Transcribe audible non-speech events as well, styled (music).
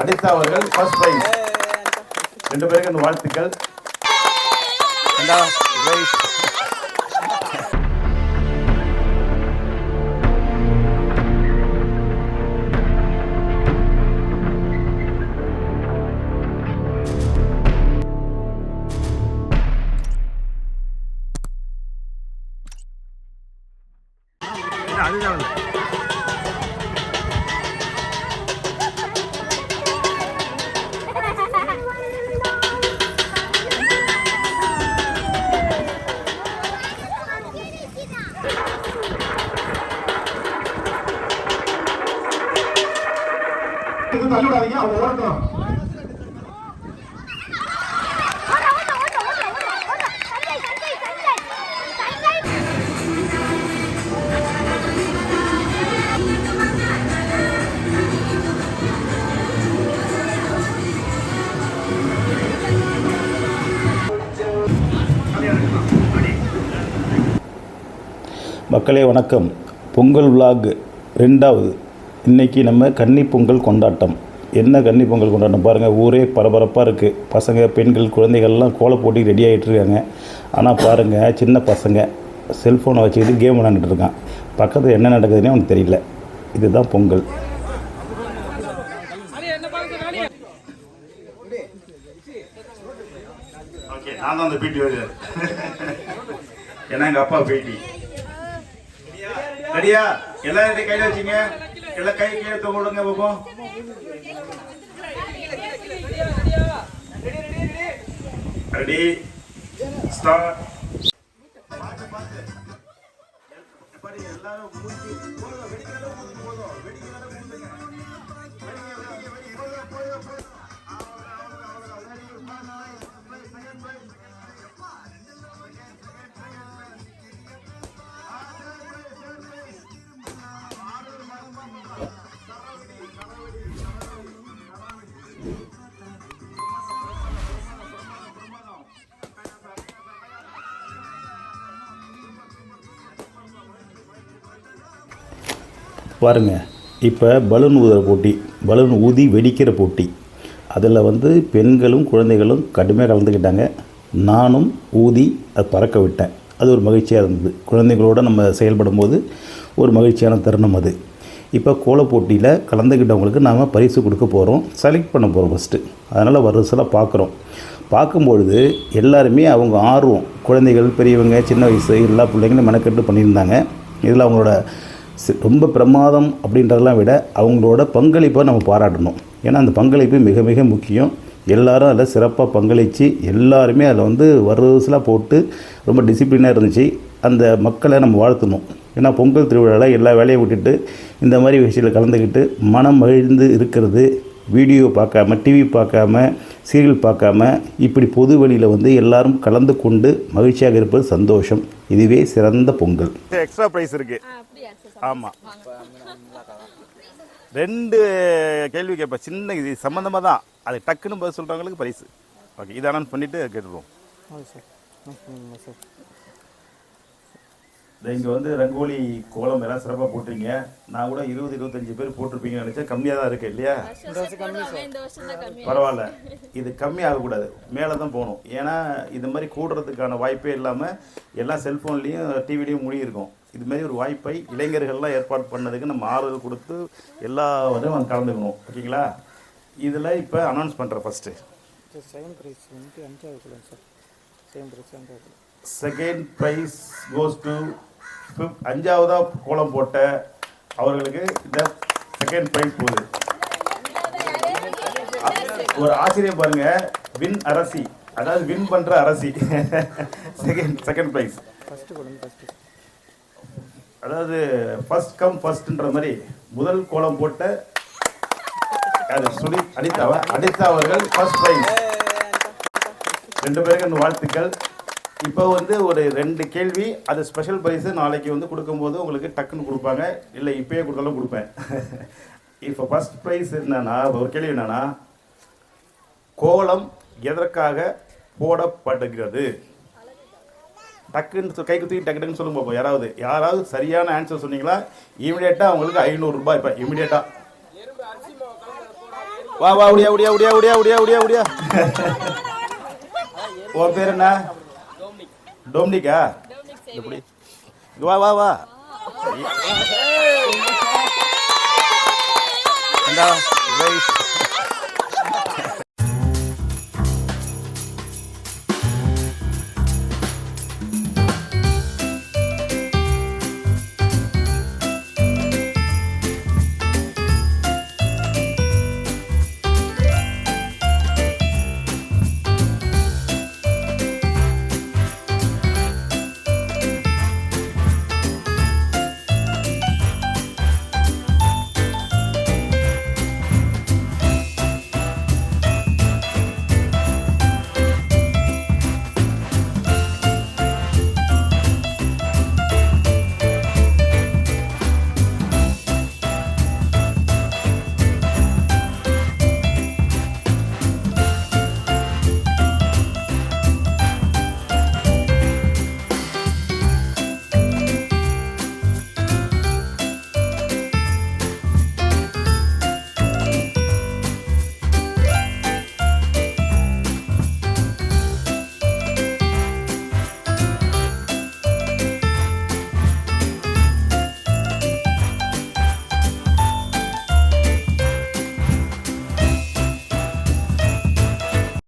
அனிதா அவர்கள் first prize ரெண்டு பேருக்கு வாழ்த்துக்கள். அதுதான் சண்டை சண்டை சண்டை மக்களே வணக்கம். பொங்கல் விலாக் ரெண்டாவது இன்றைக்கி நம்ம கன்னி பொங்கல் கொண்டாட்டம். என்ன கன்னி பொங்கல் கொண்டாடணும் பாருங்கள் ஊரே பரபரப்பாக இருக்குது பசங்க பெண்கள் குழந்தைகள்லாம் கோலை போட்டி ரெடி ஆகிட்டு இருக்காங்க. ஆனால் பாருங்கள் சின்ன பசங்க செல்ஃபோனை வச்சுக்கிட்டு கேம் விளாண்டுட்டு இருக்கான். பக்கத்தில் என்ன நடக்குதுன்னே அவனுக்கு தெரியல. இதுதான் பொங்கல். ஓகே நான் தான் அந்த பிடி வருவார் ஏன்னா எங்கள் அப்பா பேட்டி. ரெடியா? எல்லாரும் கையில் வச்சுங்க. எல்லாம் கை கீழே கொடுங்க பாப்போம் ரெடி ஸ்டார்ட் எல்லாரும் பாருங்கள் இப்போ பலூன் ஊதுகிற போட்டி பலூன் ஊதி வெடிக்கிற போட்டி. அதில் வந்து பெண்களும் குழந்தைகளும் கடுமையாக கலந்துக்கிட்டாங்க. நானும் ஊதி அது பறக்க விட்டேன். அது ஒரு மகிழ்ச்சியாக இருந்தது. குழந்தைகளோடு நம்ம செயல்படும் போது ஒரு மகிழ்ச்சியான தருணம் அது. இப்போ கோலப் போட்டியில் கலந்துக்கிட்டவங்களுக்கு நாம் பரிசு கொடுக்க போகிறோம் செலக்ட் பண்ண போகிறோம் ஃபஸ்ட்டு அதனால் வரிசலாக பார்க்குறோம் பார்க்கும்பொழுது எல்லாருமே அவங்க ஆர்வம். குழந்தைகள் பெரியவங்க சின்ன வயசு எல்லா பிள்ளைங்களும் மெனக்கெட்டு பண்ணியிருந்தாங்க. இதில் அவங்களோட ரொம்ப பிரமாதம் அப்படின்றதெல்லாம் விட அவங்களோட பங்களிப்பை நம்ம பாராட்டணும். ஏன்னா அந்த பங்களிப்பு மிக மிக முக்கியம். எல்லாரும் அதில் சிறப்பாக பங்களித்து எல்லாருமே அதில் வந்து வருசலாக போட்டு ரொம்ப டிசிப்ளினாக இருந்துச்சு. அந்த மக்களை நம்ம வாழ்த்தணும். ஏன்னா பொங்கல் திருவிழாவில் எல்லா வேலையும் விட்டுட்டு இந்த மாதிரி விஷயத்தில் கலந்துக்கிட்டு மனம் மகிழ்ந்து இருக்கிறது வீடியோ பார்க்காம டிவி பார்க்காம சீரியல் பார்க்காம இப்படி பொது வழியில் வந்து எல்லாரும் கலந்து கொண்டு மகிழ்ச்சியாக இருப்பது சந்தோஷம். இதுவே சிறந்த பொங்கல். எக்ஸ்ட்ரா பிரைஸ் இருக்கு. ஆமா. ரெண்டு கேள்வி கேட்பேன் சின்ன இது சம்மந்தமா தான் அது டக்குன்னு பதில் சொல்றவங்களுக்கு பரிசு ஓகே இதை அனௌன்ஸ் பண்ணிட்டு கேட்டுருவோம். இங்கே வந்து ரங்கோலி கோலம் எல்லாம் சிறப்பாக போட்டிருங்க நான் கூட இருபது இருபத்தஞ்சு பேர் போட்டிருப்பீங்கன்னு நினச்சேன். கம்மியாக தான் இருக்கு இல்லையா? பரவாயில்ல. இது கம்மி ஆகக்கூடாது. மேலே தான் போகணும். ஏன்னா இது மாதிரி கூடுறதுக்கான வாய்ப்பே இல்லாமல் எல்லாம் செல்ஃபோன்லேயும் டிவிலையும் மூழ்கியிருக்கும். இது மாதிரி ஒரு வாய்ப்பை இளைஞர்கள்லாம் ஏற்பாடு பண்ணதுக்கு நம்ம ஆறுதல் கொடுத்து எல்லா வரையும் கலந்துக்கணும். ஓகேங்களா? இதில் இப்போ அனௌன்ஸ் பண்ணுறேன் ஃபஸ்ட்டு செகண்ட் ப்ரைஸ் வந்துட்டு அஞ்சாவது சார் செகண்ட் ப்ரைஸ் அஞ்சாவது. செகண்ட் ப்ரைஸ் கோஸ் டு அஞ்சாவதா கோலம் போட்ட அவர்களுக்கு இந்த செகண்ட் ப்ரைஸ் போகுது. ஒரு ஆசிரியர் பாருங்க. வின் அரசி. அதாவது வின் பண்ற அரசி. செகண்ட் செகண்ட் ப்ரைஸ் அதாவது ஃபர்ஸ்ட் கம் ஃபர்ஸ்ட்ன்ற மாதிரி முதல் கோலம் போட்ட அது அனிதா அனிதாவா அனிதா அவர்கள் ஃபர்ஸ்ட் ப்ரைஸ் ரெண்டு பேருக்கு வாழ்த்துக்கள். இப்போ வந்து ஒரு ரெண்டு கேள்வி அது ஸ்பெஷல் ப்ரைஸு நாளைக்கு வந்து கொடுக்கும்போது உங்களுக்கு டக்குன்னு கொடுப்பாங்க. இல்லை இப்போயே கொடுத்தாலும் கொடுப்பேன். (laughs) இப்போ ஃபர்ஸ்ட் ப்ரைஸ் என்னன்னா ஒரு கேள்வி என்னன்னா கோலம் எதற்காக போடப்படுகிறது? டக்குன்னு கை குத்தி டக்கு டக்குன்னு சொல்லுங்க பார்ப்போம் யாராவது யாராவது சரியான ஆன்சர் சொன்னீங்களா? இமீடியட்டாக அவங்களுக்கு ஐநூறுரூபா இப்போ இமீடியட்டாக வா வா உடியா உடியா உடியா உடியா உடியா உடியா உடியா (laughs) உன் பேர் என்ன? டோம்னிக்கா எப்படி வா வா வா இந்தா, ரைஸ்.